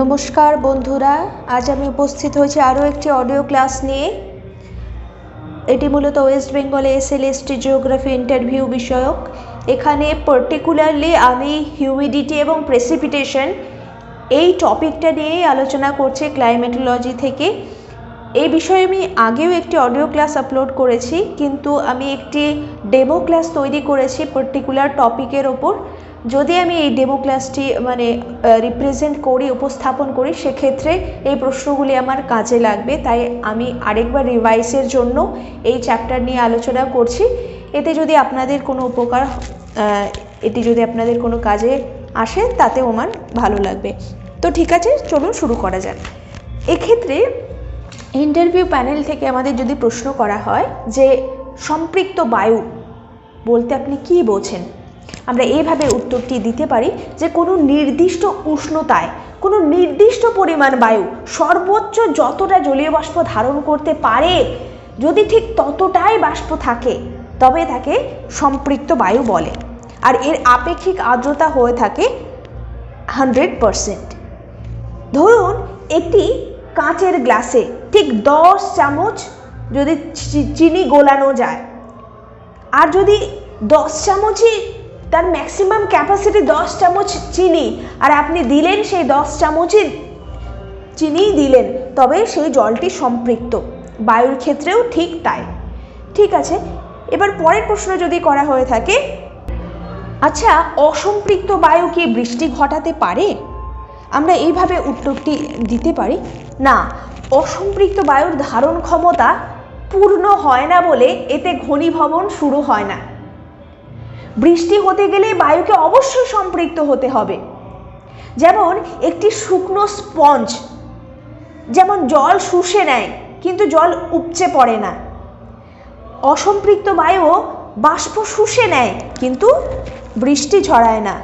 নমস্কার বন্ধুরা, আজ আমি উপস্থিত হয়েছি আরও একটি অডিও ক্লাস নিয়ে। এটি মূলত ওয়েস্ট বেঙ্গলে S L ST geography interview বিষয়ক। এখানে পার্টিকুলারলি আমি হিউমিডিটি এবং প্রেসিপিটেশন এই টপিকটা নিয়েই আলোচনা করছি ক্লাইমেটোলজি থেকে। এই বিষয়ে আমি আগেও একটি অডিও ক্লাস আপলোড করেছি, কিন্তু আমি একটি ডেমো ক্লাস তৈরি করেছি পার্টিকুলার টপিকের ওপর। যদি আমি এই ডেমো ক্লাসটি মানে রিপ্রেজেন্ট করি, উপস্থাপন করি, সেক্ষেত্রে এই প্রশ্নগুলি আমার কাজে লাগবে। তাই আমি আরেকবার রিভাইসের জন্য এই চ্যাপ্টার নিয়ে আলোচনা করছি। এতে যদি আপনাদের কোনো উপকার এটি যদি আপনাদের কোনো কাজে আসে, তাতেও আমার ভালো লাগবে। তো ঠিক আছে, চলুন শুরু করা যাক। এক্ষেত্রে ইন্টারভিউ প্যানেল থেকে আমাদের যদি প্রশ্ন করা হয় যে, সম্পৃক্ত বায়ু বলতে আপনি কি বোঝেন? আমরা এইভাবে উত্তরটি দিতে পারি যে কোনো নির্দিষ্ট উষ্ণতায়, কোনো নির্দিষ্ট পরিমাণ বায়ু সর্বোচ্চ যতটা জলীয় বাষ্প ধারণ করতে পারে, যদি ঠিক ততটাই বাষ্প থাকে, তবে তাকে সম্পৃক্ত বায়ু বলে। আর এর আপেক্ষিক আর্দ্রতা হয়ে থাকে হান্ড্রেড পারসেন্ট। ধরুন, একটি কাঁচের গ্লাসে ঠিক দশ চামচ যদি চিনি গোলানো যায়, আর যদি দশ চামচই তার ম্যাক্সিমাম ক্যাপাসিটি দশ চামচ চিনি। আর আপনি দিলেন সেই দশ চামচই চিনিই দিলেন, তবে সেই জলটি সম্পৃক্ত। বায়ুর ক্ষেত্রেও ঠিক তাই। ঠিক আছে, এবার পরের প্রশ্ন যদি করা হয়ে থাকে আচ্ছা অসম্পৃক্ত বায়ু কি বৃষ্টি ঘটাতে পারে? আমরা এইভাবে উত্তরটি দিতে পারি, না, অসম্পৃক্ত বায়ুর ধারণ ক্ষমতা পূর্ণ হয় না বলে এতে ঘনীভবন শুরু হয় না। বৃষ্টি হতে গেলে বায়ুকে অবশ্যই সম্পৃক্ত হতে হবে। যেমন একটি শুকনো স্পঞ্জ, যেমন জল শুষে নেয়, কিন্তু জল উপচে পড়ে না। অসম্পৃক্ত বায়ু বাষ্প শুষে নেয়, কিন্তু বৃষ্টি ঝরায় না।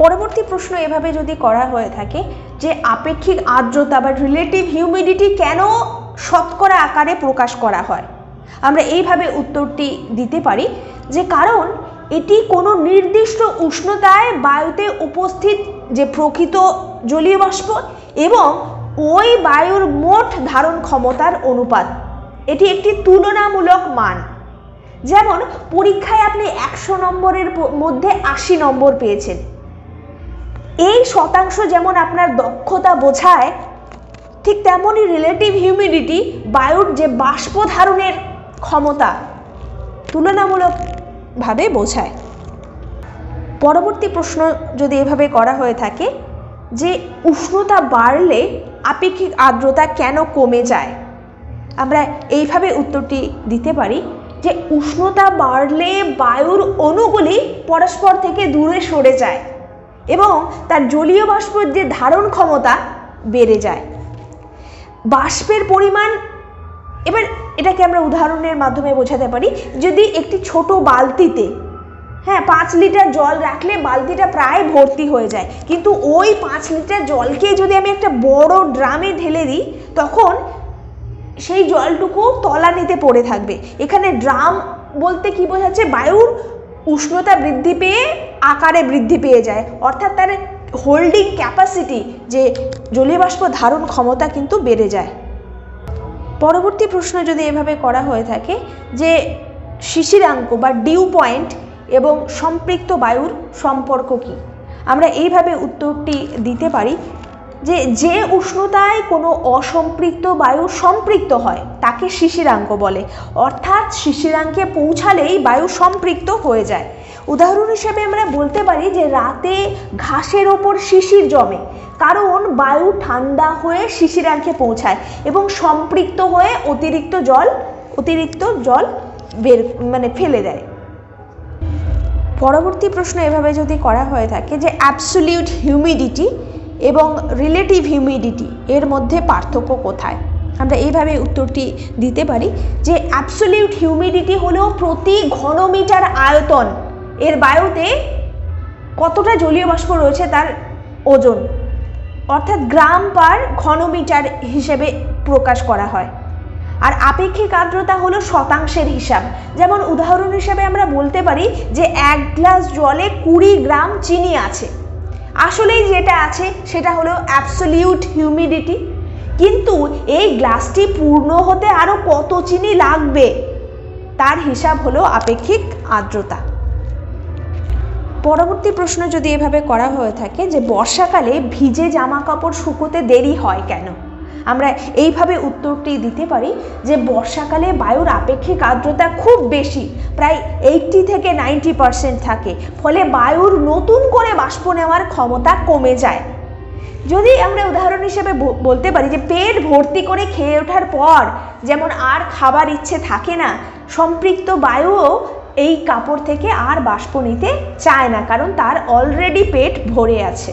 পরবর্তী প্রশ্ন এভাবে যদি করা হয়ে থাকে যে আপেক্ষিক আর্দ্রতা বা রিলেটিভ হিউমিডিটি কেন শতকরা আকারে প্রকাশ করা হয়, আমরা এইভাবে উত্তরটি দিতে পারি যে কারণ, এটি কোনো নির্দিষ্ট উষ্ণতায় বায়ুতে উপস্থিত যে প্রকৃত জলীয় বাষ্প এবং ওই বায়ুর মোট ধারণ ক্ষমতার অনুপাত। এটি একটি তুলনামূলক মান। যেমন, পরীক্ষায় আপনি একশো নম্বরের মধ্যে আশি নম্বর পেয়েছেন। এই শতাংশ যেমন আপনার দক্ষতা বোঝায়, ঠিক তেমনই রিলেটিভ হিউমিডিটি বায়ুর যে বাষ্প ধারণের ক্ষমতা তুলনামূলকভাবে বোঝায়। পরবর্তী প্রশ্ন যদি এভাবে করা হয়ে থাকে যে উষ্ণতা বাড়লে আপেক্ষিক আর্দ্রতা কেন কমে যায়? আমরা এইভাবে উত্তরটি দিতে পারি যে উষ্ণতা বাড়লে বায়ুর অণুগুলি পরস্পর থেকে দূরে সরে যায় এবং তার জলীয় বাষ্পের যে ধারণ ক্ষমতা বেড়ে যায়। বাষ্পের পরিমাণ এবার এটাকে আমরা উদাহরণের মাধ্যমে বোঝাতে পারি, যদি একটি ছোট বালতিতে হ্যাঁ পাঁচ লিটার জল রাখলে বালতিটা প্রায় ভর্তি হয়ে যায়। কিন্তু ওই পাঁচ লিটার জলকে যদি আমি একটা বড় ড্রামে ঢেলে দিই, তখন সেই জলটুকু তলানিতে পড়ে থাকবে। এখানে ড্রাম বলতে কি বোঝাচ্ছে? বায়ুর উষ্ণতা বৃদ্ধি পেয়ে আকারে বৃদ্ধি পেয়ে যায়। অর্থাৎ তার হোল্ডিং ক্যাপাসিটি যে জলীয় বাষ্প ধারণ ক্ষমতা কিন্তু বেড়ে যায়। পরবর্তী প্রশ্ন যদি এভাবে করা হয়ে থাকে যে শিশিরাঙ্ক বা ডিউ পয়েন্ট এবং সম্পৃক্ত বায়ুর সম্পর্ক কি? আমরা এইভাবে উত্তরটি দিতে পারি যে যে উষ্ণতায় কোনো অসম্পৃক্ত বায়ু সম্পৃক্ত হয়, তাকে শিশিরাঙ্ক বলে। অর্থাৎ শিশিরাঙ্কে পৌঁছালেই বায়ু সম্পৃক্ত হয়ে যায়। উদাহরণ হিসেবে আমরা বলতে পারি যে রাতে ঘাসের ওপর শিশির জমে, কারণ বায়ু ঠান্ডা হয়ে শিশির শিশিরাঙ্কে পৌঁছায় এবং সম্পৃক্ত হয়ে অতিরিক্ত জল অতিরিক্ত জল বের মানে ফেলে দেয়। পরবর্তী প্রশ্ন এভাবে যদি করা হয়ে থাকে যে অ্যাবসোলিউট হিউমিডিটি এবং রিলেটিভ হিউমিডিটি এর মধ্যে পার্থক্য কোথায়? আমরা এইভাবে উত্তরটি দিতে পারি যে অ্যাবসোলিউট হিউমিডিটি হলো প্রতি ঘনমিটার আয়তন এর বায়ুতে কতটা জলীয় বাষ্প রয়েছে তার ওজন? অর্থাৎ গ্রাম পার ঘনমিটার হিসেবে প্রকাশ করা হয়। আর আপেক্ষিক আর্দ্রতা হলো শতাংশের হিসাব। যেমন উদাহরণ হিসাবে আমরা বলতে পারি যে এক গ্লাস জলে কুড়ি গ্রাম চিনি আছে। আসলেই যেটা আছে সেটা হলো অ্যাবসলিউট হিউমিডিটি কিন্তু এই গ্লাসটি পূর্ণ হতে আরও কত চিনি লাগবে? তার হিসাব হলো আপেক্ষিক আর্দ্রতা। পরবর্তী প্রশ্ন যদি এভাবে করা হয়ে থাকে যে বর্ষাকালে ভিজে জামা কাপড় শুকোতে দেরি হয় কেন? আমরা এইভাবে উত্তরটি দিতে পারি যে বর্ষাকালে বায়ুর আপেক্ষিক আর্দ্রতা খুব বেশি, প্রায় এইটটি থেকে নাইনটি পারসেন্ট থাকে, ফলে বায়ুর নতুন করে বাষ্প নেওয়ার ক্ষমতা কমে যায়। যদি আমরা উদাহরণ হিসেবে বলতে পারি যে পেট ভর্তি করে খেয়ে ওঠার পর যেমন আর খাবার ইচ্ছে থাকে না, সম্পৃক্ত বায়ুও এই কাপড় থেকে আর বাষ্প নিতে চায় না, কারণ তার অলরেডি পেট ভরে আছে।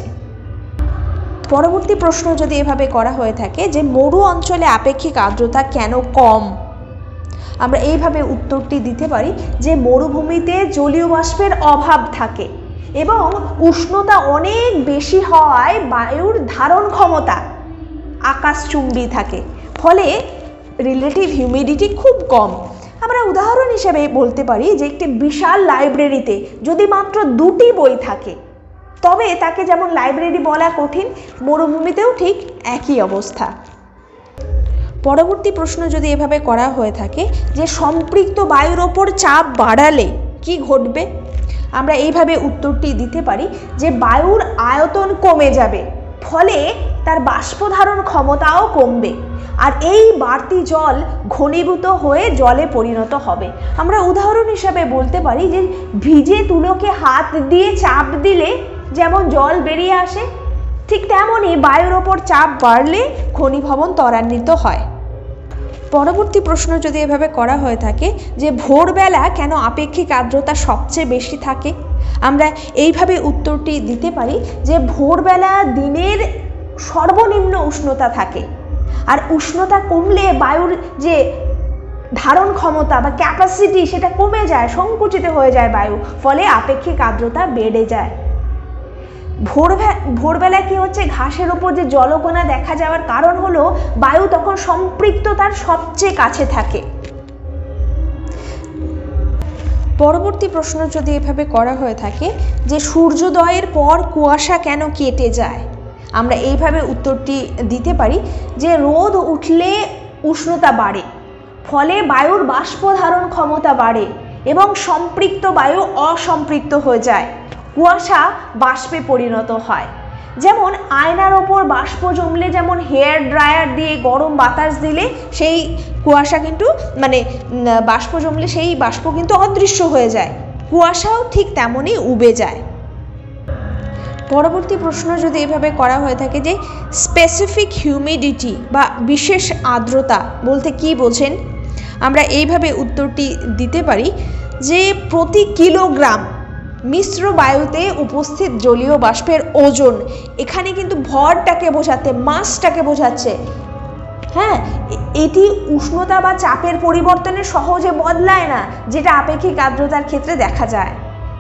পরবর্তী প্রশ্ন যদি এভাবে করা হয়ে থাকে যে মরু অঞ্চলে আপেক্ষিক আর্দ্রতা কেন কম? আমরা এইভাবে উত্তরটি দিতে পারি যে মরুভূমিতে জলীয় বাষ্পের অভাব থাকে এবং উষ্ণতা অনেক বেশি হওয়ায় বায়ুর ধারণ ক্ষমতা আকাশচুম্বী থাকে, ফলে রিলেটিভ হিউমিডিটি খুব কম। আমরা উদাহরণ হিসেবে বলতে পারি যে একটি বিশাল লাইব্রেরিতে যদি মাত্র দুটি বই থাকে, তবে তাকে যেমন লাইব্রেরি বলা কঠিন, মরুভূমিতেও ঠিক একই অবস্থা। পরবর্তী প্রশ্ন যদি এভাবে করা হয়ে থাকে যে সম্পৃক্ত বায়ুর ওপর চাপ বাড়ালে কি ঘটবে? আমরা এইভাবে উত্তরটি দিতে পারি যে বায়ুর আয়তন কমে যাবে। ফলে তার বাষ্পধারণ ক্ষমতাও কমবে। আর এই বাড়তি জল ঘনীভূত হয়ে জলে পরিণত হবে। আমরা উদাহরণ হিসাবে বলতে পারি যে ভিজে তুলোকে হাত দিয়ে চাপ দিলে যেমন জল বেরিয়ে আসে, ঠিক তেমনই বায়ুর ওপর চাপ বাড়লে ঘনীভবন ত্বরান্বিত হয়। পরবর্তী প্রশ্ন যদি এভাবে করা হয়ে থাকে যে ভোরবেলা কেন আপেক্ষিক আর্দ্রতা সবচেয়ে বেশি থাকে? আমরা এইভাবে উত্তরটি দিতে পারি যে ভোরবেলা দিনের সর্বনিম্ন উষ্ণতা থাকে। আর উষ্ণতা কমলে বায়ুর যে ধারণ ক্ষমতা বা ক্যাপাসিটি সেটা কমে যায়, সংকুচিত হয়ে যায় বায়ু, ফলে আপেক্ষিক আর্দ্রতা বেড়ে যায়। ভোর ভোরবেলায় কী হচ্ছে? ঘাসের ওপর যে জলকণা দেখা যাওয়ার কারণ হলো, বায়ু তখন সম্পৃক্ততার সবচেয়ে কাছে থাকে। পরবর্তী প্রশ্ন যদি এভাবে করা হয়ে থাকে যে সূর্যোদয়ের পর কুয়াশা কেন কেটে যায়? আমরা এইভাবে উত্তরটি দিতে পারি যে রোদ উঠলে উষ্ণতা বাড়ে, ফলে বায়ুর বাষ্প ধারণ ক্ষমতা বাড়ে এবং সম্পৃক্ত বায়ু অসম্পৃক্ত হয়ে যায়। কুয়াশা বাষ্পে পরিণত হয়। যেমন আয়নার ওপর বাষ্প জমলে, যেমন হেয়ার ড্রায়ার দিয়ে গরম বাতাস দিলে সেই কুয়াশা কিন্তু মানে বাষ্প জমলে সেই বাষ্প কিন্তু অদৃশ্য হয়ে যায়। কুয়াশাও ঠিক তেমনই উবে যায়। পরবর্তী প্রশ্ন যদি এভাবে করা হয়ে থাকে যে স্পেসিফিক হিউমিডিটি বা বিশেষ আর্দ্রতা বলতে কি বোঝেন? আমরা এইভাবে উত্তরটি দিতে পারি যে, প্রতি কিলোগ্রাম মিশ্র বায়ুতে উপস্থিত জলীয় বাষ্পের ওজন। এখানে কিন্তু ভরটাকে বোঝাতে মাসটাকে বোঝাচ্ছে। হ্যাঁ এটি উষ্ণতা বা চাপের পরিবর্তনে সহজে বদলায় না, যেটা আপেক্ষিক আর্দ্রতার ক্ষেত্রে দেখা যায়।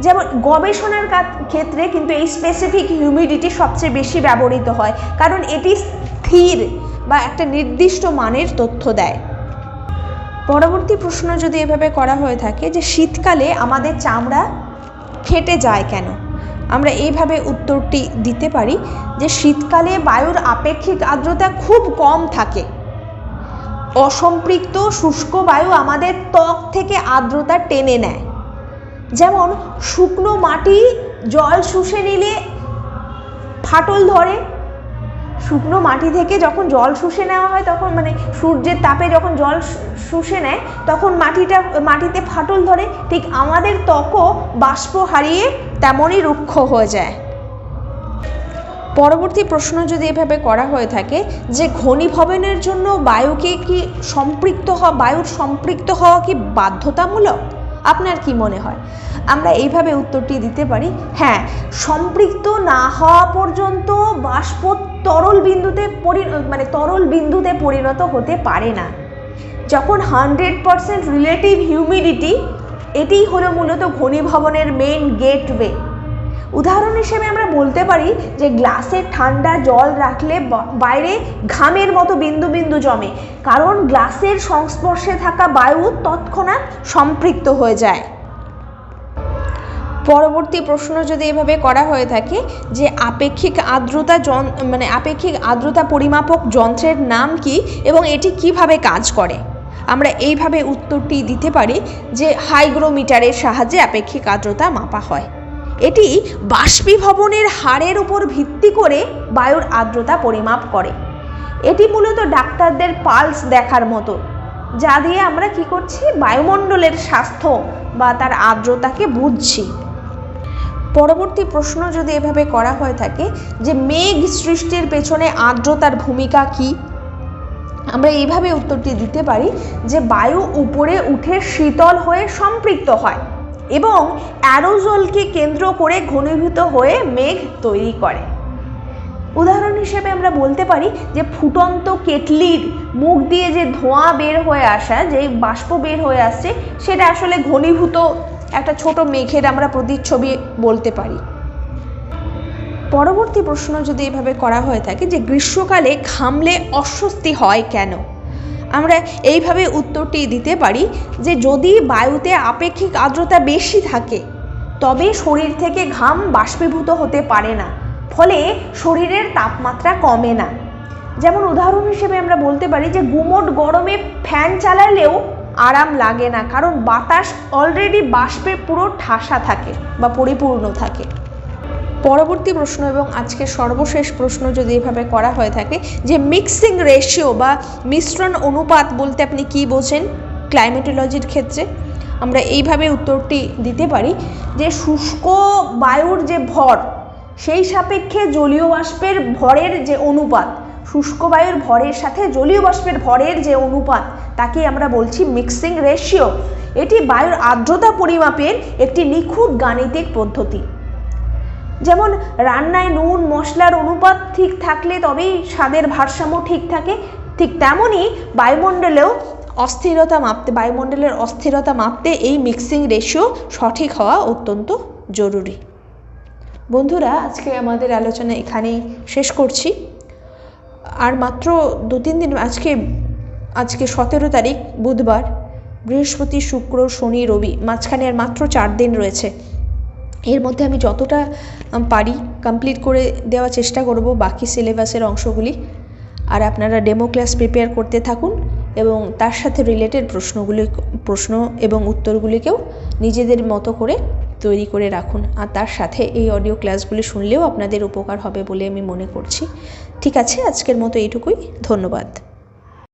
যেমন গবেষণার ক্ষেত্রে কিন্তু এই স্পেসিফিক হিউমিডিটি সবচেয়ে বেশি ব্যবহৃত হয়, কারণ এটি স্থির বা একটা নির্দিষ্ট মানের তথ্য দেয়। পরবর্তী প্রশ্ন যদি এভাবে করা হয়ে থাকে যে, শীতকালে আমাদের চামড়া ফেটে যায় কেন? আমরা এইভাবে উত্তরটি দিতে পারি যে শীতকালে বায়ুর আপেক্ষিক আর্দ্রতা খুব কম থাকে। অসম্পৃক্ত শুষ্ক বায়ু আমাদের ত্বক থেকে আর্দ্রতা টেনে নেয়। যেমন শুকনো মাটি জল শুষে নিলে ফাটল ধরে শুকনো মাটি থেকে যখন জল শুষে নেওয়া হয়, তখন মানে সূর্যের তাপে যখন জল শুষে নেয়, তখন মাটিটা, মাটিতে ফাটল ধরে, ঠিক আমাদের ত্বকও বাষ্প হারিয়ে তেমনই রুক্ষ হয়ে যায়। পরবর্তী প্রশ্ন যদি এভাবে করা হয়ে থাকে, যে ঘনীভবনের জন্য বায়ুকে কি সম্পৃক্ত হওয়া, বায়ুর সম্পৃক্ত হওয়া কি বাধ্যতামূলক? আপনার কি মনে হয়? আমরা এইভাবে উত্তরটি দিতে পারি হ্যাঁ সম্পৃক্ত না হওয়া পর্যন্ত বাষ্প তরল বিন্দুতে পরি মানে তরল বিন্দুতে পরিণত হতে পারে না। যখন হান্ড্রেড পারসেন্ট রিলেটিভ হিউমিডিটি, এটিই হলো মূলত ঘনীভবনের মেন গেটওয়ে। উদাহরণ হিসেবে আমরা বলতে পারি যে গ্লাসে ঠান্ডা জল রাখলে বাইরে ঘামের মতো বিন্দু বিন্দু জমে, কারণ গ্লাসের সংস্পর্শে থাকা বায়ু তৎক্ষণাৎ সম্পৃক্ত হয়ে যায়। পরবর্তী প্রশ্ন যদি এভাবে করা হয়ে থাকে যে আপেক্ষিক আর্দ্রতা জন মানে আপেক্ষিক আর্দ্রতা পরিমাপক যন্ত্রের নাম কি এবং এটি কীভাবে কাজ করে? আমরা এইভাবে উত্তরটি দিতে পারি যে হাইগ্রোমিটারের সাহায্যে আপেক্ষিক আর্দ্রতা মাপা হয়। এটি বাষ্পীভবনের হারের উপর ভিত্তি করে বায়ুর আর্দ্রতা পরিমাপ করে। এটি মূলত ডাক্তারদের পালস দেখার মতো, যা দিয়ে আমরা কি করছি? বায়ুমণ্ডলের স্বাস্থ্য বা তার আর্দ্রতাকে বুঝছি। পরবর্তী প্রশ্ন যদি এভাবে করা হয়ে থাকে যে মেঘ সৃষ্টির পেছনে আর্দ্রতার ভূমিকা কি? আমরা এইভাবে উত্তরটি দিতে পারি যে বায়ু উপরে উঠে শীতল হয়ে সম্পৃক্ত হয় এবং অ্যারোজলকে কেন্দ্র করে ঘনীভূত হয়ে মেঘ তৈরি করে। উদাহরণ হিসেবে আমরা বলতে পারি যে ফুটন্ত কেটলির মুখ দিয়ে যে ধোঁয়া বের হয়ে আসা, যে বাষ্প বের হয়ে আসছে, সেটা আসলে ঘনীভূত একটা ছোট মেঘের আমরা প্রতিচ্ছবি বলতে পারি। পরবর্তী প্রশ্ন যদি এভাবে করা হয়ে থাকে যে গ্রীষ্মকালে ঘামলে অস্বস্তি হয় কেন? আমরা এইভাবে উত্তরটি দিতে পারি যে যদি বায়ুতে আপেক্ষিক আর্দ্রতা বেশি থাকে, তবে শরীর থেকে ঘাম বাষ্পীভূত হতে পারে না, ফলে শরীরের তাপমাত্রা কমে না। যেমন উদাহরণ হিসেবে আমরা বলতে পারি যে গুমোট গরমে ফ্যান চালালেও আরাম লাগে না, কারণ বাতাস অলরেডি বাষ্পে পুরো ঠাসা থাকে বা পরিপূর্ণ থাকে। পরবর্তী প্রশ্ন এবং আজকের সর্বশেষ প্রশ্ন যদি এভাবে করা হয়ে থাকে, যে মিক্সিং রেশিও বা মিশ্রণ অনুপাত বলতে আপনি কি বোঝেন ক্লাইমেটোলজির ক্ষেত্রে? আমরা এইভাবে উত্তরটি দিতে পারি যে শুষ্ক বায়ুর যে ভর, সেই সাপেক্ষে জলীয় বাষ্পের ভরের যে অনুপাত শুষ্ক বায়ুর ভরের সাথে জলীয় বাষ্পের ভরের যে অনুপাত, তাকে আমরা বলছি মিক্সিং রেশিও এটি বায়ুর আর্দ্রতা পরিমাপের একটি নিখুঁত গাণিতিক পদ্ধতি। যেমন, রান্নায় নুন, মশলার অনুপাত ঠিক থাকলে তবেই স্বাদের ভারসাম্য ঠিক থাকে। ঠিক তেমনই বায়ুমণ্ডলেও অস্থিরতা মাপতে, বায়ুমণ্ডলের অস্থিরতা মাপতে এই মিক্সিং রেশিও সঠিক হওয়া অত্যন্ত জরুরি। বন্ধুরা, আজকে আমাদের আলোচনা এখানেই শেষ করছি। আর মাত্র দু তিন দিন আজকে আজকে সতেরো তারিখ, বুধবার, বৃহস্পতি, শুক্র, শনি, রবি, মাঝখানে আর মাত্র চার দিন রয়েছে। এর মধ্যে আমি যতটা পারি কমপ্লিট করে দেওয়ার চেষ্টা করব বাকি সিলেবাসের অংশগুলি। আর আপনারা ডেমো ক্লাস প্রিপেয়ার করতে থাকুন এবং তার সাথে রিলেটেড প্রশ্নগুলি, প্রশ্ন এবং উত্তরগুলিকেও নিজেদের মতো করে তৈরি করে রাখুন। আর তার সাথে এই অডিও ক্লাসগুলি শুনলেও আপনাদের উপকার হবে বলে আমি মনে করছি। ঠিক আছে, আজকের মতো এইটুকুই। ধন্যবাদ।